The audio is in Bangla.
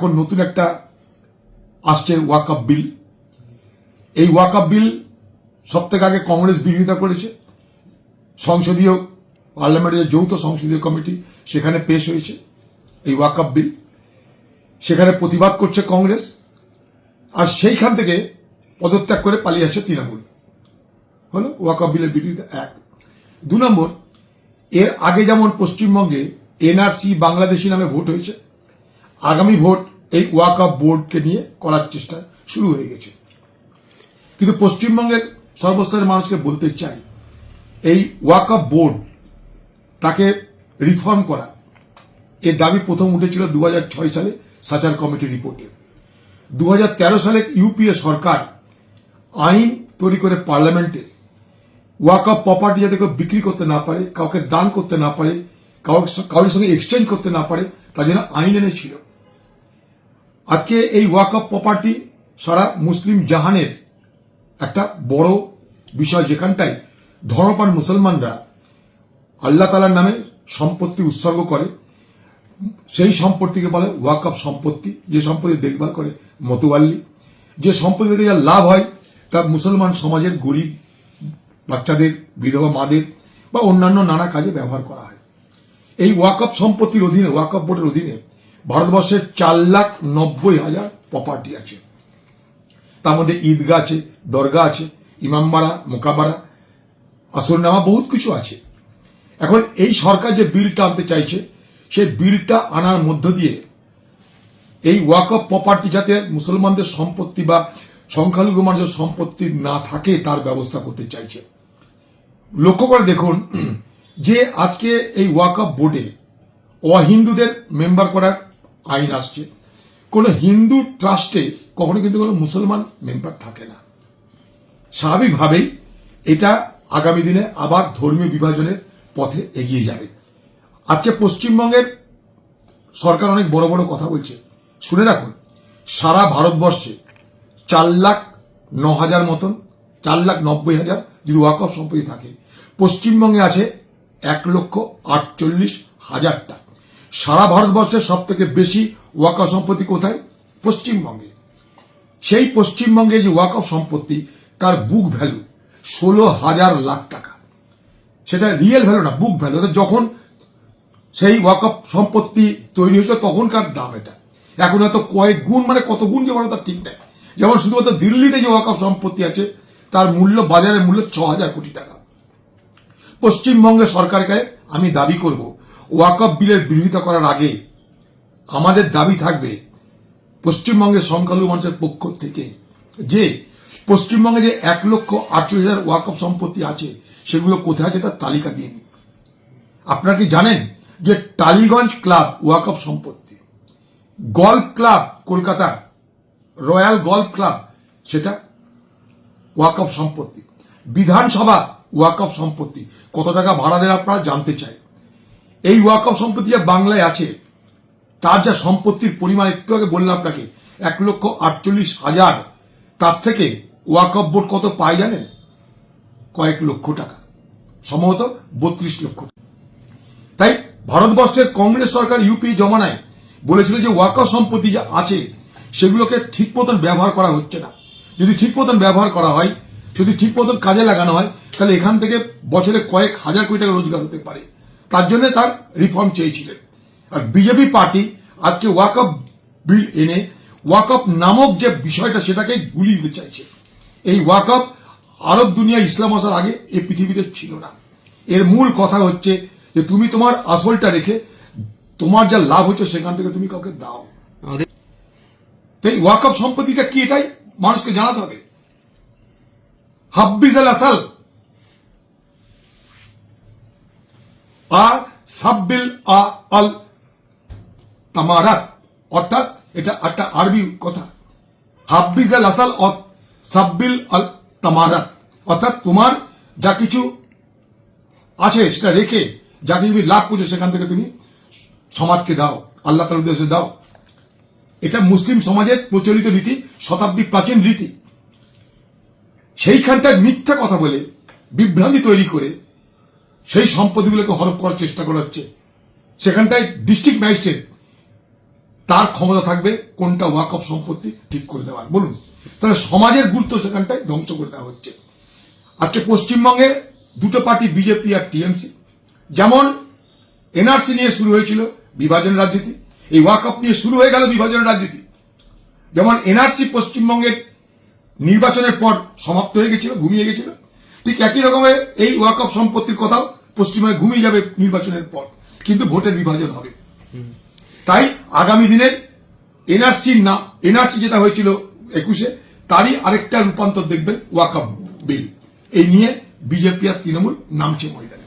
এখন নতুন একটা আসছে ওয়াকআপ বিল। এই ওয়াকআপ বিল সব থেকে আগে কংগ্রেস বিরোধিতা করেছে। সংসদীয় পার্লামেন্টের যৌথ সংসদীয় কমিটি সেখানে পেশ হয়েছে এই ওয়াকআপ বিল। সেখানে প্রতিবাদ করছে কংগ্রেস। আর সেইখান থেকে পদত্যাগ করে পালিয়ে আসছে তৃণমূল। হলো ওয়াকআপ বিলের বিরোধিতা এক। দু নম্বর, এর আগে যেমন পশ্চিমবঙ্গে এনআরসি বাংলাদেশি নামে ভোট হয়েছে, আগামী ভোট এই ওয়াকআপ বোর্ডকে নিয়ে করার চেষ্টা শুরু হয়ে গেছে। কিন্তু পশ্চিমবঙ্গের সর্বস্তরের মানুষকে বলতে চাই, এই ওয়াকআপ বোর্ড তাকে রিফর্ম করা, এর দাবি প্রথম উঠেছিল দু হাজার ছয় সালে সাচার কমিটির রিপোর্টে। দু হাজার তেরো সালে ইউপিএ সরকার আইন তৈরি করে পার্লামেন্টে ওয়াকআপ প্রপার্টি যাতে কেউ বিক্রি করতে না পারে, কাউকে দান করতে না পারে কারোর কারোর সঙ্গে এক্সচেঞ্জ করতে না পারে, তার জন্য আইন এনেছিল। আজকে এই ওয়াকআপ প্রপার্টি সারা মুসলিম জাহানের একটা বড় বিষয় যেখানটায় ধর্মপান মুসলমানরা আল্লাহ তালার নামে সম্পত্তি উৎসর্গ করে। সেই সম্পত্তিকে বলে ওয়াকআপ সম্পত্তি। যে সম্পত্তি দেখভাল করে মতোয়াল্লি। যে সম্পত্তি থেকে যা লাভ হয় তা মুসলমান সমাজের গরিব বাচ্চাদের, বিধবা মাদের বা অন্যান্য নানা কাজে ব্যবহার করা হয়। এই ওয়াকআপ সম্পত্তির অধীনে ওয়াকআপ বোর্ডের অধীনে ভারতবর্ষের চার লাখ নব্বই হাজার প্রপার্টি আছে। তার মধ্যে ঈদগাহ আছে দরগা আছে, ইমামবাড়া, মোকাবাড়া মোকাবারা আসরনামা বহুত কিছু আছে। এখন এই সরকার যে বিলটা আনতে চাইছে, সেই বিলটা আনার মধ্য দিয়ে এই ওয়াকআপ প্রপার্টি যাতে মুসলমানদের সম্পত্তি বা সংখ্যালঘু মানুষের সম্পত্তি না থাকে, তার ব্যবস্থা করতে চাইছে। লক্ষ্য করে দেখুন, যে আজকে এই ওয়াকআপ বোর্ডে অহিন্দুদের মেম্বার করার আইন আসছে। কোনো হিন্দু ট্রাস্টে কখনো কিন্তু কোনো মুসলমান মেম্বার থাকে না। স্বাভাবিকভাবেই এটা আগামী দিনে আবার ধর্মীয় বিভাজনের পথে এগিয়ে যাবে। আজকে পশ্চিমবঙ্গের সরকার অনেক বড় বড় কথা বলছে। শুনে রাখুন, সারা ভারতবর্ষে চার লাখ ন হাজার মতন, চার লাখ নব্বই হাজার যদি ওয়াকফ সম্পত্তি থাকে, পশ্চিমবঙ্গে আছে এক লক্ষ আটচল্লিশ হাজারটা। সারা ভারতবর্ষের সব থেকে বেশি ওয়াকফ সম্পত্তি কোথায়? পশ্চিমবঙ্গে। সেই পশ্চিমবঙ্গে যে ওয়াকফ সম্পত্তি, তার বুক ভ্যালু ষোলো হাজার লাখ টাকা। সেটা রিয়েল ভ্যালু না বুক ভ্যালু যখন সেই ওয়াকফ সম্পত্তি তৈরি হয়েছিল, তখনকার দাম এটা। এখন হয়তো কয়েক গুণ মানে কত গুণ যে বড়, তার ঠিক নেই। যেমন শুধুমাত্র দিল্লিতে যে ওয়াকফ সম্পত্তি আছে, তার মূল্য, বাজারের মূল্য ছ হাজার কোটি টাকা। পশ্চিমবঙ্গে সরকারকে আমি দাবি করব ওয়াকফ বিলের বিরোধিতা করার আগে আমাদের দাবি থাকবে পশ্চিমবঙ্গের সংখ্যালঘু মানুষের পক্ষ থেকে যে পশ্চিমবঙ্গে যে এক লক্ষ আটচল্লিশ হাজার ওয়াকফ সম্পত্তি আছে, সেগুলো কোথায় আছে তার তালিকা দিন। আপনারা কি জানেন যে টালিগঞ্জ ক্লাব ওয়াকফ সম্পত্তি, golf club Kolkata royal golf club, সেটা ওয়াকফ সম্পত্তি। বিধানসভা ওয়াকফ সম্পত্তি, কত টাকা ভাড়া দেন আপনারা জানতে চাই। এই ওয়াকফ সম্পত্তি যা বাংলায় আছে, তার যা সম্পত্তির পরিমাণ একটু আগে বললাম আপনাকে, এক লক্ষ আটচল্লিশ হাজার, তার থেকে ওয়াকফ বোর্ড কত পায় জানেন? কয়েক লক্ষ টাকা। সম্ভবত বত্রিশ লক্ষ তাই ভারতবর্ষের কংগ্রেস সরকার ইউপি জমানায় বলেছিল যে ওয়াকফ সম্পত্তি যা আছে, সেগুলোকে ঠিক মতন ব্যবহার করা হচ্ছে না। যদি ঠিক মতন ব্যবহার করা হয়, যদি ঠিক মতন কাজে লাগানো হয়, তাহলে এখান থেকে বছরে কয়েক হাজার কোটি টাকা রোজগার হতে পারে। তার জন্য তার রিফর্ম চেয়েছিলেন। আর বিজেপি পার্টি আজকে ওয়াকআপ বিল এনে ওয়াকআপ নামক যে বিষয়টা সেটাকে গুলিয়ে দিতে চাইছে। এই ওয়াকআপ আরব দুনিয়া ইসলাম আসার আগে এই পৃথিবীতে ছিল না। এর মূল কথা হচ্ছে যে তুমি তোমার আসলটা রেখে তোমার যা লাভ হচ্ছে সেখান থেকে তুমি কাউকে দাও। তো এই ওয়াকআপ সম্পত্তিটা কি এটাই? মানুষকে জানাতে হবে। হাব্বিজ আল আসাল আ, সাব্বিল আল, তামারাত। অর্থাৎ এটা একটা আরবি কথা। হাব্বিজ আল আসাল সাব্বিল আল তামারাত। অর্থাৎ তোমার যা কিছু আছে সেটা রেখে লাভ করছ সেখান থেকে তুমি সমাজকে দাও, আল্লাহ তার উদ্দেশ্যে দাও। এটা মুসলিম সমাজের প্রচলিত রীতি শতাব্দী প্রাচীন রীতি। সেইখানটায় মিথ্যা কথা বলে বিভ্রান্তি তৈরি করে সেই সম্পত্তিগুলোকে হরপ করার চেষ্টা করা হচ্ছে। সেখানটায় ডিস্ট্রিক্ট ম্যাজিস্ট্রেট তার ক্ষমতা থাকবে কোনটা ওয়াকফ সম্পত্তি ঠিক করে দেওয়ার। বলুন, তাহলে সমাজের গুরুত্ব সেখানটায় ধ্বংস করে দেওয়া হচ্ছে। আজকে পশ্চিমবঙ্গে দুটো পার্টি বিজেপি আর টিএমসি যেমন এনআরসি নিয়ে শুরু হয়েছিল বিভাজন রাজনীতি, এই ওয়াকআপ নিয়ে শুরু হয়ে গেল বিভাজন রাজনীতি। যেমন এনআরসি পশ্চিমবঙ্গের নির্বাচনের পর সমাপ্ত হয়ে গেছিল, ঘুমিয়ে গেছিল। ঠিক একই রকমের এই ওয়াকআপ সম্পত্তির কথাও পশ্চিমবঙ্গে ঘুমিয়ে যাবে নির্বাচনের পর। কিন্তু ভোটের বিভাজন হবে। তাই আগামী দিনের এনআরসি না এনআরসি যেটা হয়েছিল একুশে, তারই আরেকটা রূপান্তর দেখবেন ওয়াকআপ বিল। এই নিয়ে বিজেপি আর তৃণমূল নামছে ময়দানে।